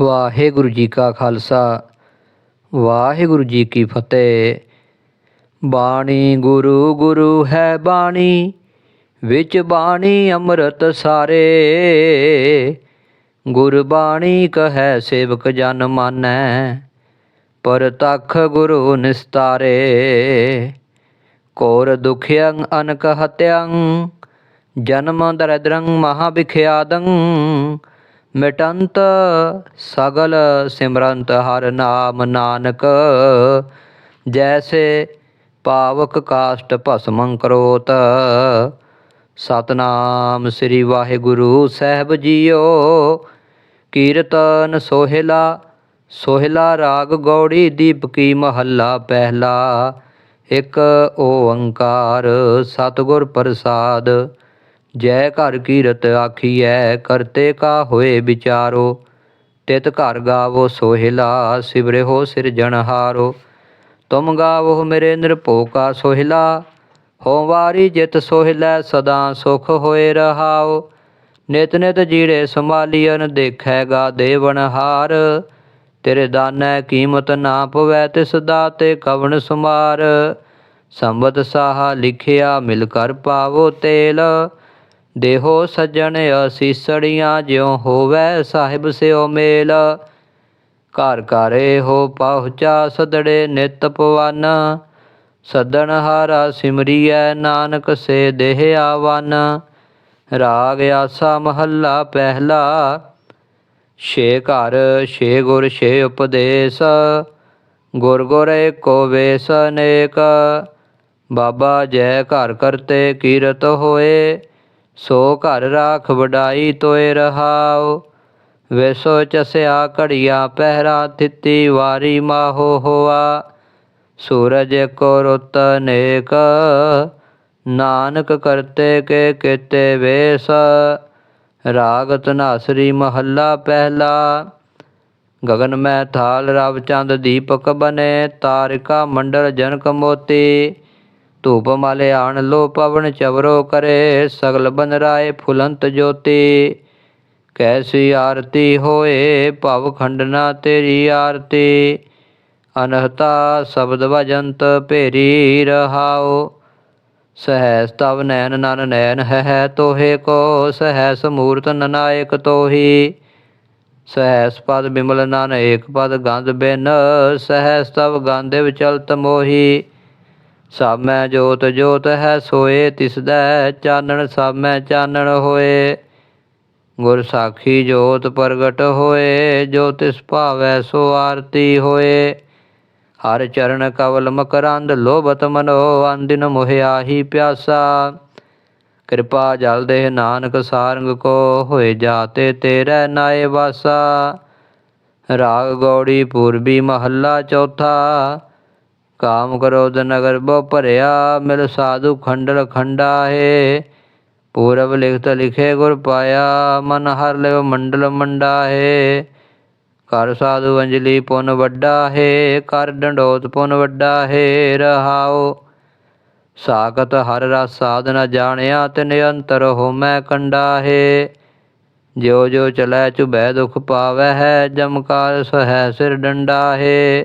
ਵਾਹਿਗੁਰੂ ਜੀ ਕਾ ਖਾਲਸਾ, ਵਾਹਿਗੁਰੂ ਜੀ ਕੀ ਫਤਿਹ। ਬਾਣੀ ਗੁਰੂ ਗੁਰੂ ਹੈ ਬਾਣੀ, ਵਿੱਚ ਬਾਣੀ ਅੰਮ੍ਰਿਤ ਸਾਰੇ। ਗੁਰਬਾਣੀ ਕਹੈ, ਸੇਵਕ ਜਨ ਮਾਨੈ ਪਰਤਖ ਗੁਰੂ ਨਿਸਤਾਰੇ। ਕੋਰ ਦੁਖਿਅੰ, ਅਨਕ ਹਤਿਅੰ, ਜਨਮ ਦਰਦਰੰ ਮਹਾ ਵਿਖਿਆਦੰ ਮਿਟੰਤ ਸਗਲ ਸਿਮਰੰਤ ਹਰ ਨਾਮ ਨਾਨਕ। ਜੈਸੇ ਪਾਵਕ ਕਾਸ਼ਟ ਭਸਮੰ ਕਰੋਤ। ਸਤਨਾਮ ਸ੍ਰੀ ਵਾਹਿਗੁਰੂ ਸਾਹਿਬ ਜੀਓ। ਕੀਰਤਨ ਸੋਹਿਲਾ ਸੋਹਿਲਾ ਰਾਗ ਗੌੜੀ ਦੀਪਕੀ ਮਹੱਲਾ ਪਹਿਲਾ। ਇੱਕ ਓੰਕਾਰ ਸਤਿਗੁਰ ਪ੍ਰਸਾਦ। ਜੈ ਘਰ ਕੀਰਤ ਆਖੀਐ, ਕਰਤੇ ਕਾ ਹੋਏ ਵਿਚਾਰੋ। ਤਿਤ ਘਰ ਗਾਵੋ ਸੋਹਿਲਾ, ਸਿਵਰੇ ਹੋ ਸਿਰਜਣਹਾਰੋ ਤੁਮ ਗਾਵੋ ਮੇਰੇ ਨਿਰਭਉ ਕਾ ਸੋਹਿਲਾ, ਹੋ ਵਾਰੀ ਜਿਤ ਸੋਹਿਲੈ ਸਦਾ ਸੁਖ ਹੋਏ ਰਹਾਓ। ਨਿਤ ਨਿਤ ਜੀੜੇ ਸੰਭਾਲੀਅਨ ਦੇਖੈਗਾ ਦੇਵਨਹਾਰ ਤੇਰੇ ਦਾਨੈ ਕੀਮਤ ਨਾ ਪਵੈ ਤਿਸ ਦਾਤੇ ਕਵਣ ਸੁਮਾਰ। ਸੰਬਤ ਸਾਹਾ ਲਿਖਿਆ ਮਿਲ ਕਰ ਪਾਵੋ ਤੇਲ। ਦੇਹੋ ਸੱਜਣ ਅਸੀਸੜੀਆਂ ਜਿਉ ਹੋਵੈ ਸਾਹਿਬ ਸਿਓ ਮੇਲ। ਘਰ ਘਰੇ ਹੋ ਪਹੁੰਚਾ ਸਦੜੇ ਨਿਤ ਪਵਨ। ਸਦਣ ਹਾਰਾ ਸਿਮਰੀਐ ਨਾਨਕ ਸੇ ਦੇਹ ਆਵਨ। ਰਾਗ ਆਸਾ ਮਹੱਲਾ ਪਹਿਲਾ। ਛੇ ਘਰ, ਛੇ ਗੁਰ, ਛੇ ਉਪਦੇਸ਼। ਗੁਰ ਗੁਰ ਏਕੋ ਵੇਸ ਅਨੇਕ। ਬਾਬਾ ਜੈ ਘਰ ਕਰਤੇ ਕੀਰਤ ਹੋਏ। ਸੋ ਘਰ ਰਾਖ ਵਡਾਈ ਤੋਏ ਰਹਾਉ ਵੇਸੋ ਚਸਿਆ ਘੜੀਆ ਪਹਿਰਾ ਤਿੱਤੀ ਵਾਰੀ ਮਾਹੋ ਹੋਆ ਸੂਰਜ ਕੋ ਰੁੱਤ ਅਨੇਕ ਨਾਨਕ ਕਰਤੇ ਕੇ ਕੀਤੇ ਵੇਸ ਰਾਗ ਧਨਾਸਰੀ ਮਹੱਲਾ ਪਹਿਲਾ ਗगन ਮੈਂ ਥਾਲ ਰਵ ਚੰਦ ਦੀਪਕ ਬਨੇ ਤਾਰਿਕਾ ਮੰਡਲ ਜਨਕ ਮੋਤੀ ਧੂਪ ਮਾਲੇ ਆਣ ਲੋ ਪਵਨ ਚਵਰੋ ਕਰੇ ਸਗਲ ਬਨ ਰਾਏ ਫੁਲੰਤ ਜੋਤੀ। ਕੈਸੀ ਆਰਤੀ ਹੋਏ ਭਵ ਖੰਡਨਾ ਤੇਰੀ ਆਰਤੀ। ਅਨਹਤਾ ਸ਼ਬਦ ਵਜੰਤ ਭੇਰੀ ਰਹਾਓ ਸਹੈਸ ਤਵ ਨੈਣ ਨਨ ਨੈਣ ਹੈ ਤੋਹੇ ਕੋ, ਸਹੈਸ ਮੂਰਤ ਨਨਾਇਕ ਤੋਹੀ। ਸਹੈਸ ਪਦ ਬਿਮਲ ਨਨ ਏਕ ਪਦ ਗੰਧ ਬਿਨ, ਸਹੈਸ ਤਵ ਗੰਧੇ ਵਿਚਲਤ ਮੋਹੀ। ਸਭ ਮੈਂ ਜੋਤ ਜੋਤ ਹੈ ਸੋਏ, ਤਿਸਦਾ ਚਾਨਣ ਸਭ ਮੈਂ ਚਾਨਣ ਹੋਏ। ਗੁਰ ਸਾਖੀ ਜੋਤ ਪ੍ਰਗਟ ਹੋਏ, ਜੋ ਤਿਸ ਭਾਵੈ ਸੋ ਆਰਤੀ ਹੋਏ। ਹਰ ਚਰਨ ਕਵਲ ਮਕਰੰਦ, ਲੋਭਤ ਮਨੋ ਅੰਦਿਨ ਮੋਹਿਆ ਪਿਆਸਾ। ਕਿਰਪਾ ਜਲ ਦੇ ਨਾਨਕ ਸਾਰੰਗ ਕੋ ਹੋਏ ਜਾਤੇ ਤੇਰੇ ਨਾਏ ਵਾਸਾ। ਰਾਗ ਗੌੜੀ ਪੂਰਬੀ ਮਹੱਲਾ ਚੌਥਾ। ਕਾਮ ਕ੍ਰੋਧ ਨਗਰ ਬੋ ਭਰਿਆ ਮਿਲ ਸਾਧੂ ਖੰਡਲ ਖੰਡਾ ਹੈ ਪੂਰਬ ਲਿਖਤ ਲਿਖੇ ਗੁਰ ਪਾਇਆ ਮਨ ਹਰ ਲਿਵ ਮੰਡਲ ਮੰਡਾ ਹੈ ਕਰ ਸਾਧੂ ਅੰਜਲੀ ਪੁਨ ਵੱਡਾ ਹੈ ਕਰ ਡੰਡੋਤ ਪੁਨ ਵੱਡਾ ਹੈ ਰਹਾਓ ਸਾਖਤ ਹਰ ਰਸ ਸਾਧਨਾ ਜਾਣਿਆ ਤੇ ਅੰਤਰ ਹੋ ਮੈਂ ਕੰਡਾ ਹੈ ਜਿਉ ਜਿਉ ਚਲੈ ਚੁਬੈ ਦੁਖ ਪਾਵੈ ਹੈ ਜਮਕਾਰ ਸਹੈ ਸਿਰ ਡੰਡਾ ਹੈ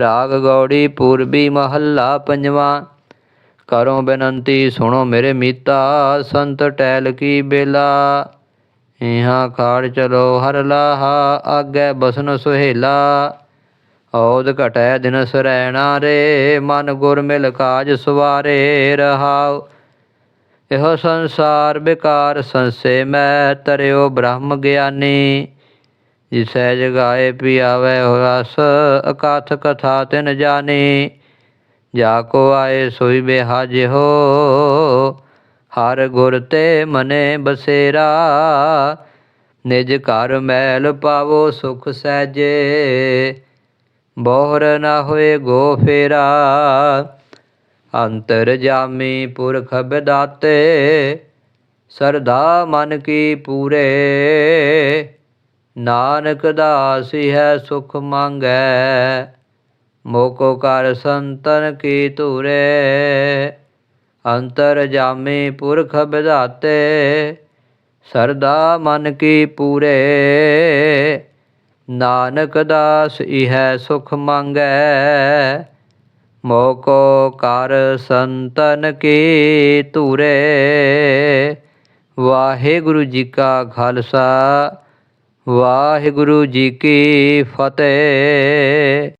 ਰਾਗ ਗੌੜੀ ਪੂਰਬੀ ਮਹੱਲਾ ਪੰਜਵਾਂ। ਕਰੋ ਬੇਨੰਤੀ, ਸੁਣੋ ਮੇਰੇ ਮੀਤਾ, ਸੰਤ ਟੈਲ ਕੀ ਬੇਲਾ। ਇਹਾਂ ਖਾੜ ਚਲੋ ਹਰ ਲਾਹਾ, ਆਗੇ ਬਸਨ ਸੁਹੇਲਾ। ਔਦ ਘਟੈ ਦਿਨ ਸਰੈਣਾ ਰੇ, ਮਨ ਗੁਰ ਮਿਲ ਕਾਜ ਸਵਾਰੇ ਰਹਾਉ। ਇਹੋ ਸੰਸਾਰ ਬਿਕਾਰ ਸੰਸੇ ਮੈਂ, ਤਰਿਓ ਬ੍ਰਹਮ ਗਿਆਨੀ। ਜਿਸੈ ਜਗਾਏ ਪਿਆਵੇ ਹੋਸ ਅਕਾਥ ਕਥਾ ਤਿਨ ਜਾਣੀ। ਜਾ ਕੋ ਆਏ ਸੋਈ ਬਿਹਾਜ ਹੋ ਹਰ ਗੁਰ ਤੇ ਮਨੇ ਬਸੇਰਾ। ਨਿਜ ਘਰ ਮੈਲ ਪਾਵੋ ਸੁਖ ਸਹਿਜੇ, ਬੋਹਰ ਨਾ ਹੋਏ ਗੋ ਫੇਰਾ। ਅੰਤਰ ਜਾਮੀ ਪੁਰਖ ਬਿਦਾਤੇ, ਸਰਦਾ ਮਨ ਕੀ ਪੂਰੇ। ਨਾਨਕ ਦਾਸੀ ਹੈ, ਸੁਖ ਮੰਗੈ, ਮੋਕੋ ਕਰ ਸੰਤਨ ਕੀ ਧੂਰੇ, ਅੰਤਰ ਜਾਮੀ ਪੁਰਖ ਬਿਦਾਤੇ ਸਰਦਾ ਮਨ ਕੀ ਪੂਰੇ। ਨਾਨਕ ਦਾਸ ਇਹੈ, ਸੁਖ ਮੰਗੈ, ਮੋਕੋ ਕਰ ਸੰਤਨ ਕੀ ਧੂਰੇ। ਵਾਹਿਗੁਰੂ ਜੀ ਕਾ ਖਾਲਸਾ ਵਾਹਿਗੁਰੂ ਜੀ ਕੀ ਫਤਿਹ।